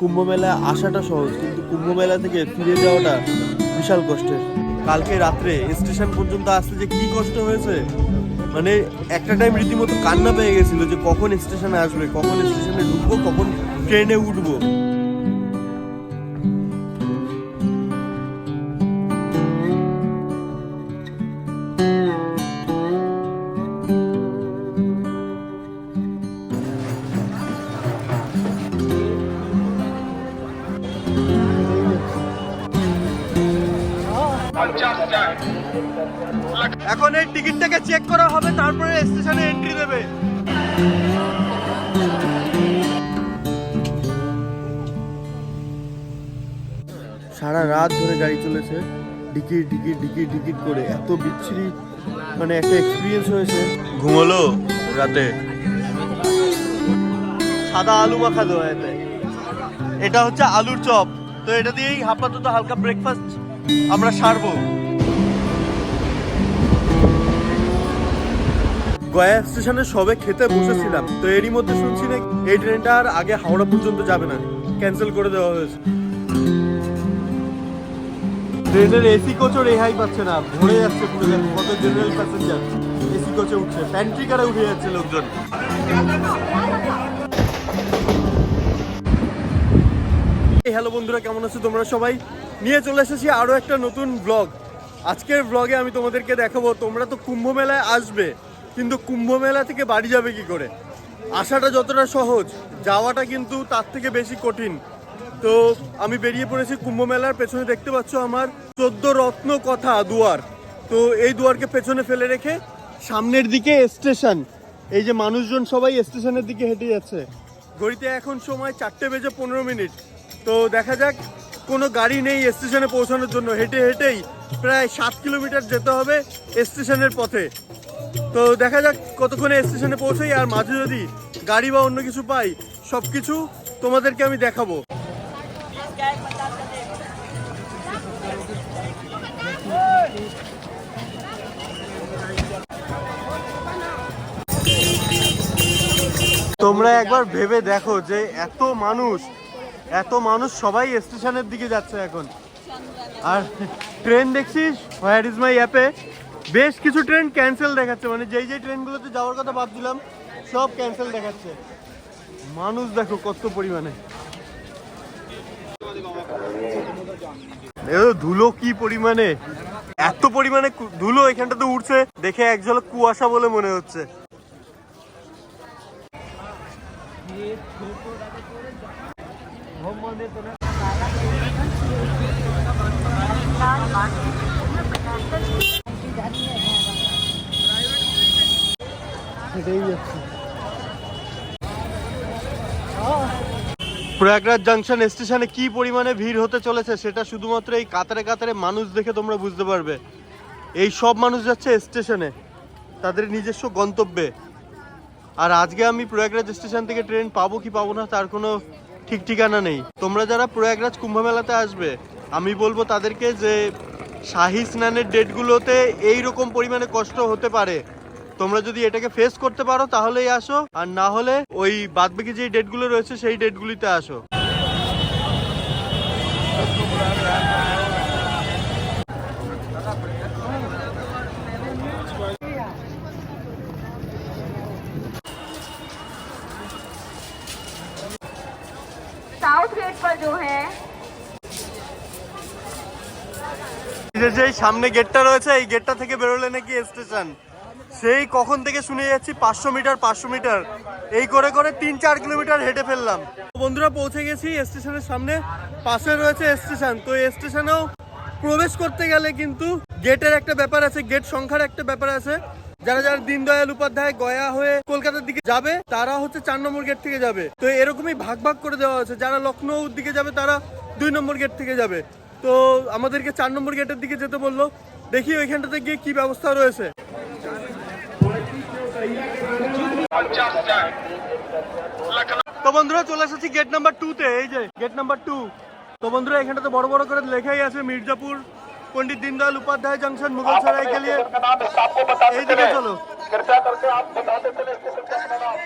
কুম্ভ মেলায় আসাটা সহজ, কিন্তু কুম্ভ মেলা থেকে ফিরে যাওয়াটা বিশাল কষ্টের। কালকে রাত্রে স্টেশন পর্যন্ত আসতে যে কি কষ্ট হয়েছে মানে একটা টাইম রীতিমতো কান্না পেয়ে গেছিল যে কখন স্টেশনে আসবে, কখন স্টেশনে ঢুকবো, কখন ট্রেনে উঠবো। এখন এই টিকিটটাকে চেক করা হবে তারপরে স্টেশনে এন্ট্রি দেবে সারা রাত ধরে গাড়ি চলেছে। ডিকিট ডিকিট ডিকিট ডিকিট করে। এত বিচ্ছিরি মানে একটা এক্সপিরিয়েন্স হয়েছে। ঘুমলো রাতে। সাদা আলু মাখা দেওয়া এতে। এটা হচ্ছে আলুর চপ। তো এটা দিয়েই আপাতত হালকা ব্রেকফাস্ট আমরা সারবো। গয়া স্টেশনে সবে খেতে বসেছিলাম তো এরই মধ্যে শুনছি না এই ট্রেনটা আর আগে হাওড়া পর্যন্ত যাবে না। ক্যান্সেল করে দেওয়া হয়েছে। ট্রেনের এসি কোচও রেহাই পাচ্ছে না ভরে যাচ্ছে পুরো কত জেনারেল প্যাসেঞ্জার এসি কোচে উঠছে প্যান্ট্রি কারে উঠে যাচ্ছে লোকজন। হ্যালো বন্ধুরা, কেমন আছো তোমরা সবাই? নিয়ে চলে এসেছি আরও একটা নতুন ব্লগ আজকের ব্লগে আমি তোমাদেরকে দেখাবো, তোমরা তো কুম্ভ মেলায় আসবে, কিন্তু কুম্ভ মেলা থেকে বাড়ি যাবে কি করে? আসাটা যতটা সহজ, যাওয়াটা কিন্তু তার থেকে বেশি কঠিন। তো আমি বেরিয়ে পড়েছি কুম্ভ মেলার পেছনে, দেখতে পাচ্ছ আমার চোদ্দ রত্ন কথা দুয়ার। তো এই দুয়ারকে পেছনে ফেলে রেখে সামনের দিকে স্টেশন এই যে মানুষজন সবাই স্টেশনের দিকে হেঁটে যাচ্ছে। ঘড়িতে এখন সময় চারটে বেজে পনেরো মিনিট। তো দেখা যাক, কোনো গাড়ি নেই স্টেশনে পৌঁছানোর জন্য। হেঁটে হেঁটেই প্রায় সাত কিলোমিটার যেতে হবে স্টেশনের পথে। তো দেখা যাক কতক্ষণে স্টেশনে পৌঁছাই, আর মাঝে যদি গাড়ি বা অন্য কিছু পাই সব কিছু তোমাদেরকে আমি দেখাবো। তোমরা একবার ভেবে দেখো যে এত মানুষ এত মানুষ সবাই স্টেশনের দিকে যাচ্ছে এখন। আর ট্রেন দেখছিস? হোয়ার ইজ মাই অ্যাপে বেশ কিছু ট্রেন ক্যান্সেল দেখাচ্ছে। মানে যেই যেই ট্রেনগুলোতে যাওয়ার কথা ভাবছিলাম, সব ক্যান্সেল দেখাচ্ছে। মানুষ দেখো কত পরিমাণে। ধুলো কি পরিমাণে? এত পরিমাণে ধুলো এখানটাতে উঠছে দেখে এক ঝলক কুয়াশা বলে মনে হচ্ছে হেঁটেই যাচ্ছি প্রয়াগরাজ জাংশন স্টেশনে কি পরিমাণে ভিড় হতে চলেছে সেটা শুধুমাত্র এই কাতারে কাতারে মানুষ দেখে তোমরা বুঝতে পারবে। এই সব মানুষ যাচ্ছে স্টেশনে তাদের নিজস্ব গন্তব্যে। আর আজকে আমি প্রয়াগরাজ স্টেশন থেকে ট্রেন পাবো কি পাবো না তার কোনো ঠিক ঠিকানা নেই। তোমরা যারা প্রয়াগরাজ কুম্ভ মেলাতে আসবে, আমি বলব তাদেরকে যে শাহি স্নানের ডেটগুলোতে এই রকম পরিমাণে কষ্ট হতে পারে। তোমরা যদি এটাকে ফেস করতে পারো, তাহলেই আসো। আর না হলে ওই বাদবাকি যে ডেটগুলো রয়েছে, সেই ডেটগুলিতে আসো। साउथ गेट पर जो है এই যে যেই সামনে গেটটা রয়েছে এই গেটটা থেকে বেরোলে নাকি স্টেশন সেই কখন থেকে শুনে যাচ্ছি পাঁচশো মিটার পাঁচশো মিটার এই করে করে তিন চার কিলোমিটার হেঁটে ফেললাম বন্ধুরা পৌঁছে গেছি স্টেশনের সামনে পাশে রয়েছে স্টেশন তো এই স্টেশনেও প্রবেশ করতে গেলে কিন্তু গেটের একটা ব্যাপার আছে গেট সংখ্যার একটা ব্যাপার আছে যারা যারা দীনদয়াল উপাধ্যায় গয়া হয়ে কলকাতার দিকে যাবে, তারা হচ্ছে চার নম্বর গেট থেকে যাবে। তো এরকমই ভাগ ভাগ করে দেওয়া আছে। যারা লখনৌর দিকে যাবে, তারা দুই নম্বর গেট থেকে যাবে। তো আমাদেরকে চার নম্বর গেটের দিকে যেতে বলল। দেখি ওইখানটাতে গিয়ে কি ব্যবস্থা রয়েছে। তো বন্ধুরা, চলে এসেছি গেট নাম্বার টু তে। এই যে গেট নাম্বার টু তো বন্ধুরা, এখানটাতে বড় বড় করে লেখাই আছে মির্জাপুর। পন্ডিত দীনদয়াল উপাধ্যায় জংশন মুঘল সরাই কে লিয়ে এইদিকে চলো कृपया करके आप बताते चले स्टेशन का अपना नाम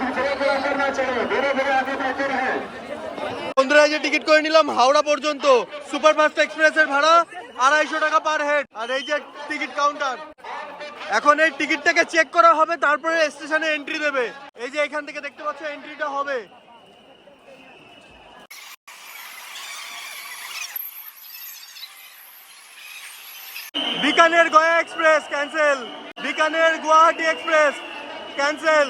दूसरे को अंदर ना चढ़े धीरे धीरे आगे बढ़ते रहे বন্ধুরা এই যে টিকিট করে নিলাম হাওড়া পর্যন্ত সুপারফাস্ট এক্সপ্রেসের ভাড়া আড়াইশো টাকা পার হেড আর এই যে টিকিট কাউন্টার এখন এই টিকিটটাকে চেক করা হবে তারপরে স্টেশনে এন্ট্রি দেবে এই যে এখান থেকে দেখতে পাচ্ছ এন্ট্রিটা হবে Bikaner Gaya express, cancel. Bikaner Guwahati express, cancel.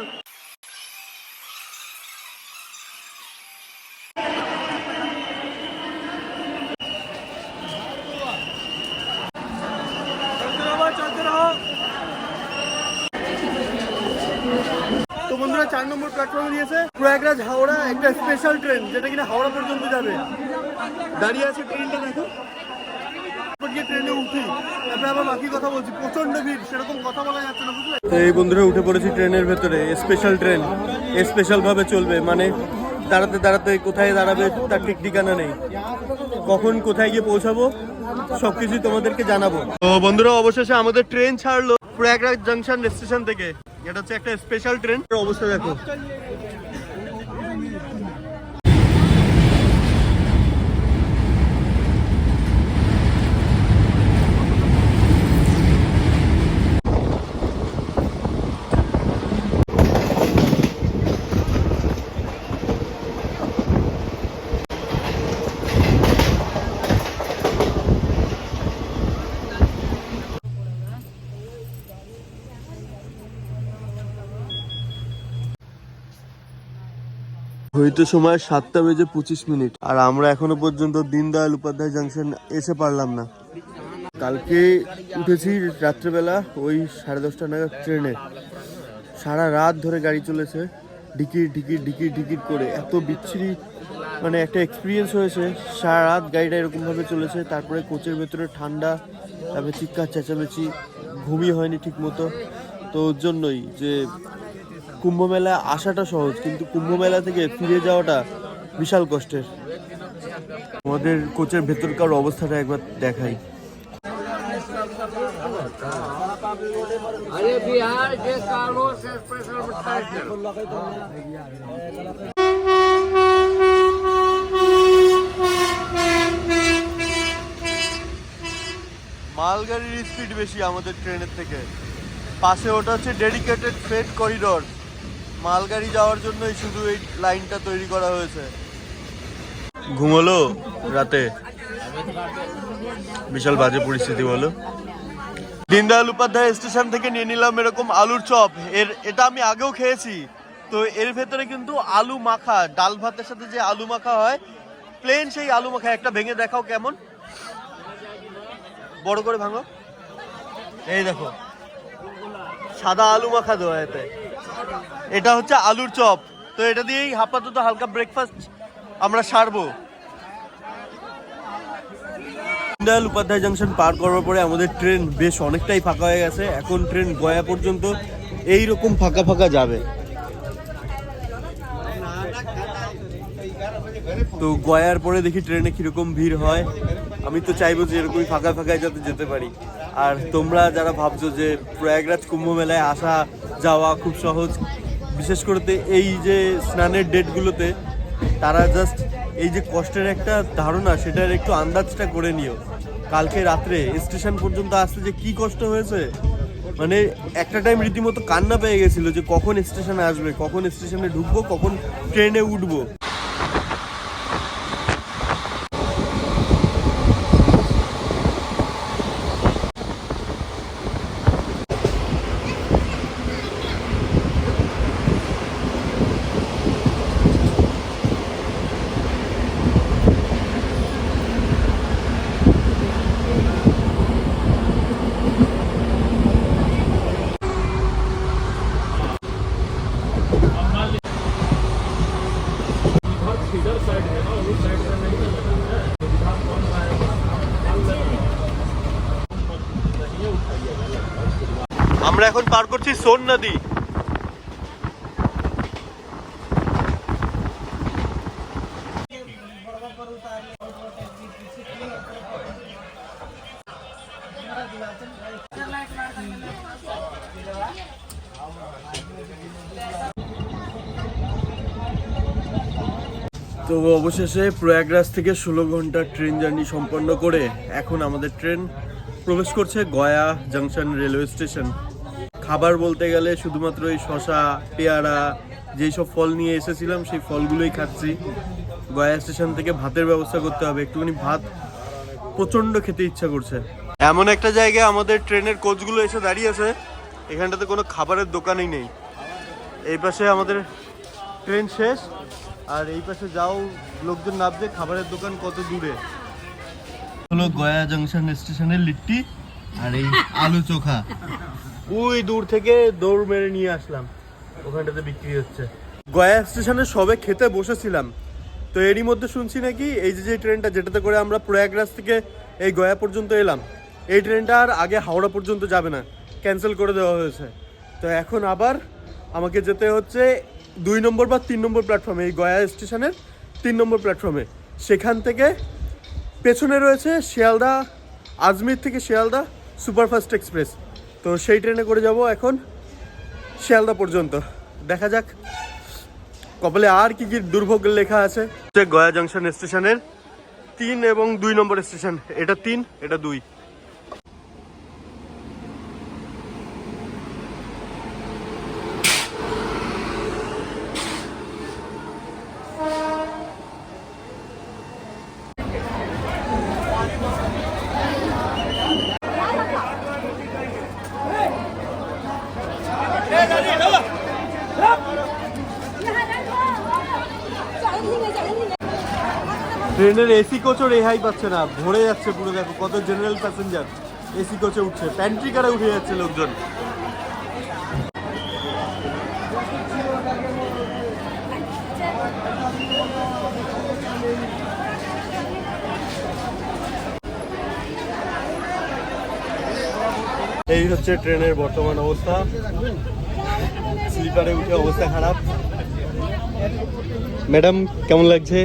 তো বন্ধুরা, চার নম্বর প্ল্যাটফর্মে দিয়েছে প্রয়াগরাজ হাওড়া, একটা স্পেশাল ট্রেন যেটা কিনা হাওড়া পর্যন্ত যাবে। দাঁড়িয়ে আছে ট্রেনটা দেখো। এই বন্ধুরা উঠে পড়েছি ট্রেনের ভেতরে স্পেশাল ট্রেন স্পেশাল ভাবে চলবে মানে দাঁড়াতে দাঁড়াতে কোথায় দাঁড়াবে তার ঠিক ঠিকানা নেই। কখন কোথায় গিয়ে পৌঁছাবো সবকিছু তোমাদেরকে জানাব। তো বন্ধুরা, অবশেষে আমাদের ট্রেন ছাড়লো, প্রয়াগরাজ জাংশন স্টেশন থেকে। এটা হচ্ছে একটা স্পেশাল ট্রেন অবস্থা দেখো। হইতে সময় সাতটা বেজে পঁচিশ মিনিট। আর আমরা এখনও পর্যন্ত দীনদয়াল উপাধ্যায় জাংশন এসে পারলাম না। কালকে উঠেছি রাত্রেবেলা ওই সাড়ে দশটা নাগাদ ট্রেনে। সারা রাত ধরে গাড়ি চলেছে। ঢিকির ঢিকির ঢিকির ঢিকির করে। এত বিচ্ছিরি মানে একটা এক্সপিরিয়েন্স হয়েছে। সারা রাত গাড়িটা এরকমভাবে চলেছে। তারপরে কোচের ভেতরে ঠান্ডা, তারপরে চিৎকার, চেঁচামেচি। ঘুমই হয়নি ঠিক মতো তো ওর জন্যই যে কুম্ভ মেলায় আসাটা সহজ কিন্তু কুম্ভ মেলা থেকে ফিরে যাওয়াটা বিশাল কষ্টের। আমাদের কোচের ভেতরকার অবস্থাটা একবার দেখাই। মালগাড়ির স্পিড বেশি আমাদের ট্রেনের থেকে। পাশে ওটা হচ্ছে ডেডিকেটেড ফ্রেড করিডোর মালগাড়ি যাওয়ার জন্যই শুধু এই লাইনটা তৈরি করা হয়েছে। ঘুমলো রাতে? বিশাল বাজে পরিস্থিতি, বলো। দীনদয়াল উপাধ্যায় স্টেশন থেকে নিয়ে নিলাম এরকম আলুর চপ। এর, এটা আমি আগেও খেয়েছি। তো এর ভেতরে কিন্তু আলু মাখা, ডাল ভাতের সাথে যে আলু মাখা হয় প্লেন সেই আলু মাখা। একটা ভেঙে দেখাও কেমন। বড় করে ভাঙো। এই দেখো, সাদা আলু মাখা দেওয়া এতে। এটা হচ্ছে আলুর চপ। তো এটা দিয়েই আপাতত হালকা ব্রেকফাস্ট আমরা সারবো। দীনদয়াল উপাধ্যায় জাংশন পার করার পরে আমাদের ট্রেন বেশ অনেকটাই ফাঁকা হয়ে গেছে। এখন ট্রেন গয়া পর্যন্ত এই রকম ফাঁকা ফাঁকা যাবে। তো গয়ার পরে দেখি ট্রেনে কীরকম ভিড় হয়। আমি তো চাইব যে এরকমই ফাঁকা ফাঁকায় যাতে যেতে পারি। আর তোমরা যারা ভাবছ যে প্রয়াগরাজ কুম্ভ মেলায় আসা যাওয়া খুব সহজ। বিশেষ করে এই যে স্নানের ডেটগুলোতে, তারা জাস্ট এই যে কষ্টের একটা ধারণা, সেটার একটু আন্দাজটা করে নিও। কালকে রাত্রে স্টেশন পর্যন্ত আসতে যে কি কষ্ট হয়েছে? মানে একটা টাইম রীতিমতো কান্না পেয়ে গেছিল যে কখন স্টেশনে আসবে, কখন স্টেশনে ঢুকবো, কখন ট্রেনে উঠবো। আমরা এখন পার করছি সোন নদী। তো অবশেষে প্রয়াগরাজ থেকে ষোলো ঘণ্টা ট্রেন জার্নি সম্পন্ন করে এখন আমাদের ট্রেন প্রবেশ করছে গয়া জাংশন রেলওয়ে স্টেশন। খাবার বলতে গেলে শুধুমাত্র এই শশা পেয়ারা, যেই সব ফল নিয়ে এসেছিলাম, সেই ফলগুলোই খাচ্ছি। গয়া স্টেশন থেকে ভাতের ব্যবস্থা করতে হবে। একটুখানি ভাত প্রচণ্ড খেতে ইচ্ছা করছে। এমন একটা জায়গায় আমাদের ট্রেনের কোচগুলো এসে দাঁড়িয়েছে এখানটাতে কোনো খাবারের দোকানই নেই। এই পাশে আমাদের ট্রেন শেষ। আর এই পাশে যাও, লোকজন নামবে খাবারের দোকান কত দূরে। হলো গয়া জংশন স্টেশনের লিট্টি আর এই আলু চোখা। ওই দূর থেকে দৌড় মেরে নিয়ে আসলাম। ওখানটাতে বিক্রি হচ্ছে। গয়া স্টেশনে সবে খেতে বসেছিলাম। তো এরই মধ্যে শুনছি নাকি এই যে যে ট্রেনটা, যেটাতে করে আমরা প্রয়াগরাজ থেকে এই গয়া পর্যন্ত এলাম, এই ট্রেনটা আর আগে হাওড়া পর্যন্ত যাবে না। ক্যান্সেল করে দেওয়া হয়েছে। তো এখন আবার আমাকে যেতে হচ্ছে দুই নম্বর বা তিন নম্বর প্ল্যাটফর্মে, এই গয়া স্টেশনের তিন নম্বর প্ল্যাটফর্মে। সেখান থেকে পেছনে রয়েছে শিয়ালদা, আজমির থেকে শিয়ালদা সুপারফাস্ট এক্সপ্রেস। তো সেই ট্রেনে করে যাব এখন শিয়ালদা পর্যন্ত। দেখা যাক কপালে আর কি কি দুর্ভোগ লেখা আছে। গয়া জংশন স্টেশনের তিন এবং দুই নম্বর স্টেশন। এটা তিন, এটা দুই। ট্রেনের এসি কোচও রেহাই পাচ্ছে না। ভরে যাচ্ছে পুরো দেখো কত জেনারেল প্যাসেঞ্জার এসি কোচে উঠছে। প্যান্ট্রি কারে উঠে যাচ্ছে লোকজন। এই হচ্ছে ট্রেনের বর্তমান অবস্থা। স্লিপারে উঠে অবস্থা খারাপ। ম্যাডাম, কেমন লাগছে?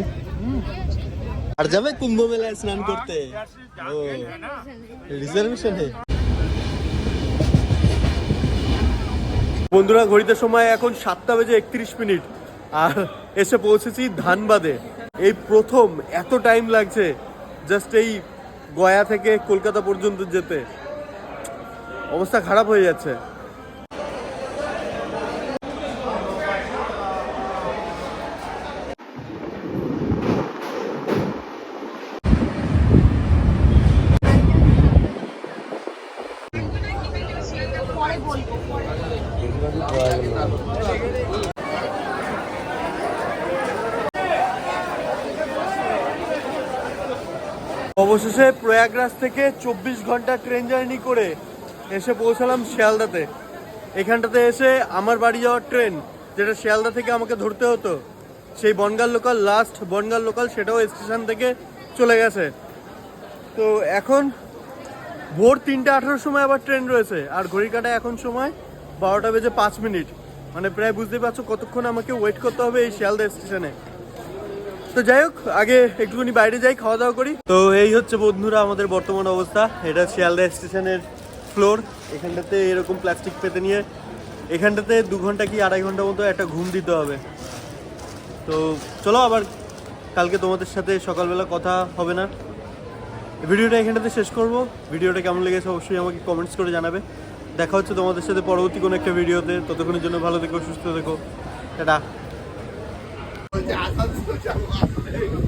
আর যাবে কুম্ভ মেলায় স্নান করতে? রিজার্ভেশন বন্ধুরা, ঘড়িতে সময় এখন সাতটা বেজে একত্রিশ মিনিট। আর এসে পৌঁছেছি ধানবাদে। এই প্রথম, এত টাইম লাগছে জাস্ট এই গয়া থেকে কলকাতা পর্যন্ত যেতে। অবস্থা খারাপ হয়ে যাচ্ছে। অবশেষে প্রয়াগরাজ থেকে চব্বিশ ঘণ্টা ট্রেন জার্নি করে এসে পৌঁছালাম শিয়ালদাতে। এখানটাতে এসে আমার বাড়ি যাওয়ার ট্রেন, যেটা শিয়ালদা থেকে আমাকে ধরতে হতো, সেই Bongaon local last Bongaon local, সেটাও স্টেশন থেকে চলে গেছে। তো এখন ভোর তিনটে আঠারোর সময় আবার ট্রেন রয়েছে, আর ঘড়ি কাটায় এখন সময় বারোটা বেজে পাঁচ মিনিট। মানে প্রায় বুঝতেই পারছ কতক্ষণ আমাকে ওয়েট করতে হবে এই শিয়ালদা স্টেশনে। তো যাই হোক, আগে একটুখানি বাইরে যাই, খাওয়া দাওয়া করি। তো এই হচ্ছে বন্ধুরা আমাদের বর্তমান অবস্থা। এটা শিয়ালদা স্টেশনের ফ্লোর এখানটাতে এরকম প্লাস্টিক পেতে নিয়ে এখানটাতে দু ঘণ্টা কি আড়াই ঘণ্টা মতো একটা ঘুম দিতে হবে। তো চলো আবার কালকে তোমাদের সাথে সকালবেলা কথা হবে না। ভিডিওটা এখানটাতে শেষ করব। ভিডিওটা কেমন লেগেছে অবশ্যই আমাকে কমেন্টস করে জানাবে। দেখা হচ্ছে তোমাদের সাথে পরবর্তী কোনো একটা ভিডিওতে। ততক্ষণের জন্য ভালো থেকো, সুস্থ থেকো। টাটা। 그家면그게누 구?